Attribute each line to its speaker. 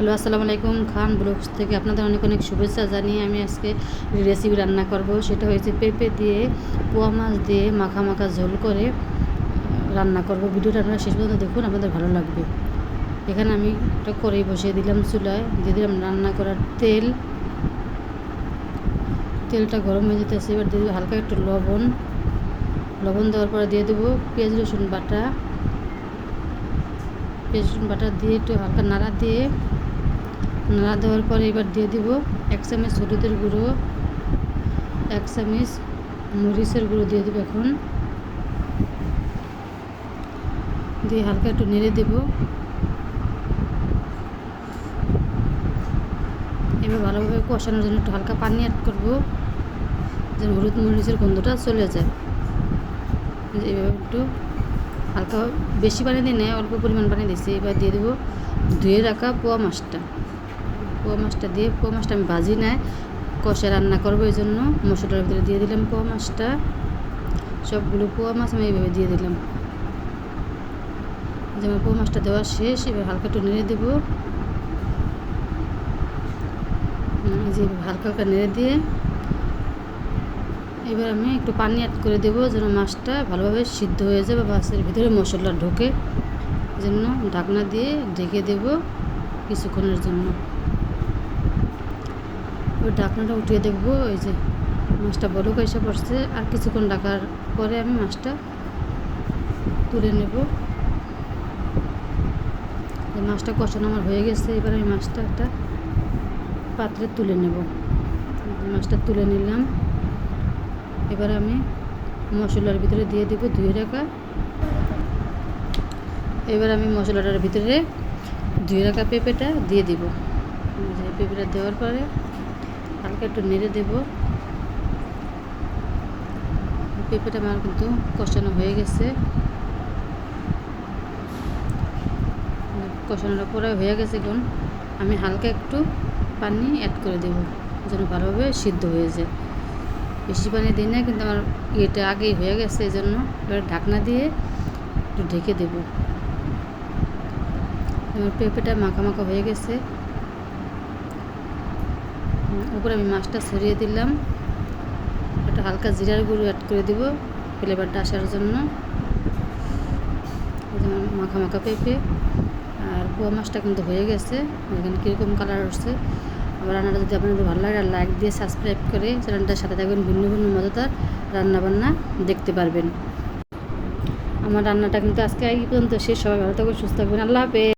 Speaker 1: Hello, আসসালামু আলাইকুম খান blogs থেকে আপনাদের অনেক অনেক শুভেচ্ছা জানিয়ে আমি আজকে রেসিপি রান্না করব। সেটা হয়েছে পেঁপে দিয়ে পোয়া মাছ দিয়ে মাখা মাখা ঝোল করে রান্না করব। ভিডিওটা আপনারা শেষ পর্যন্ত দেখুন, আপনাদের ভালো লাগবে। এখানে আমি একটা কড়াই বসিয়ে দিলাম চুলায়, দিয়ে দিলাম রান্না করার তেল। তেলটা গরম হয়ে যেতেছে, এবার দিয়ে হালকা একটু লবণ। লবণ দেওয়ার পরে দিয়ে দেবো পেঁয়াজ, রসুন বাটা। রসুন বাটা দিয়ে একটু হালকা নাড়া দিয়ে, নাড়া দেওয়ার পরে এবার দিয়ে দিব এক চামচ হলুদের গুঁড়ো, এক চামচ মরিচের গুঁড়ো দিয়ে দেবো এখন। দিয়ে হালকা একটু নেড়ে দেব। এবার ভালোভাবে কষানোর জন্য একটু হালকা পানি অ্যাড করব, যেন হলুদ মরিচের গন্ধটা চলে যায়। এইভাবে একটু হালকা বেশি পানি দিই নেয়, অল্প পরিমাণ পানি দিচ্ছি এবার দিয়ে দেবো ধুয়ে রাখা পোয়া মাছটা। পোয়া মাছটা দিয়ে, পোয়া মাছটা আমি ভাজি নেয় কষে রান্না করব এই জন্য মশলার ভিতরে দিয়ে দিলাম পোয়া মাছটা। সবগুলো পোয়া মাছ আমি এইভাবে দিয়ে দিলাম। যেমন পোয়া মাছটা দেওয়া শেষ, এবার হালকা একটু নেড়ে দেবো। যে হালকা হালকা নেড়ে দিয়ে এবার আমি একটু পানি অ্যাড করে দেবো যেন মাছটা ভালোভাবে সিদ্ধ হয়ে যায় বা মাছের ভিতরে মশলা ঢোকে। জন্য ঢাকনা দিয়ে ঢেকে দেব কিছুক্ষণের জন্য। ওই ঢাকনাটা উঠিয়ে দেখব ওই যে মাছটা বড় এসে পড়ছে। আর কিছুক্ষণ ডাকার পরে আমি মাছটা তুলে নেব। মাছটা কষানো আমার হয়ে গেছে, এবার আমি মাছটা একটা পাত্রে তুলে নেব। মাছটা তুলে নিলাম। এবার আমি মশলার ভিতরে দিয়ে দেবো ধুয়ে রাখা। এবার আমি মশলাটার ভিতরে ধুয়ে রাখা পেঁপেটা দিয়ে দিব। পেঁপেটা দেওয়ার পরে হালকা একটু নেড়ে দেব। পেঁপেটা আমার কিন্তু কষানো হয়ে গেছে। কষানোটা পরে হয়ে গেছে এখন আমি হালকা একটু পানি অ্যাড করে দেব, যেন ভালোভাবে সিদ্ধ হয়ে যায়। বেশি পানি দিই না, কিন্তু আমার ইয়েটা আগেই হয়ে গেছে এই জন্য এবার ঢাকনা দিয়ে একটু ঢেকে দেব। এবার পেঁপেটা মাখা মাখা হয়ে গেছে। উপরে আমি মাছটা ছড়িয়ে দিলাম। একটা হালকা জিরার গুঁড়ো অ্যাড করে দেবো ফ্লেভারটা আসার জন্য। মাখা মাখা পেঁপে। আর পোয়া মাছটা কিন্তু হয়ে গেছে এখানে কীরকম কালার হচ্ছে আমার রান্নাটা যদি আপনাদের ভালো লাগে লাইক দিয়ে সাবস্ক্রাইব করে চ্যানেলটার সাথে থাকবেন। ভিন্ন ভিন্ন মজাদার রান্নাবান্না দেখতে পারবেন। আমার রান্নাটা কিন্তু আজকে এই পর্যন্ত শেষ। সবাই ভালো থাকবেন, সুস্থ থাকবেন। আল্লাহ হাফেজ।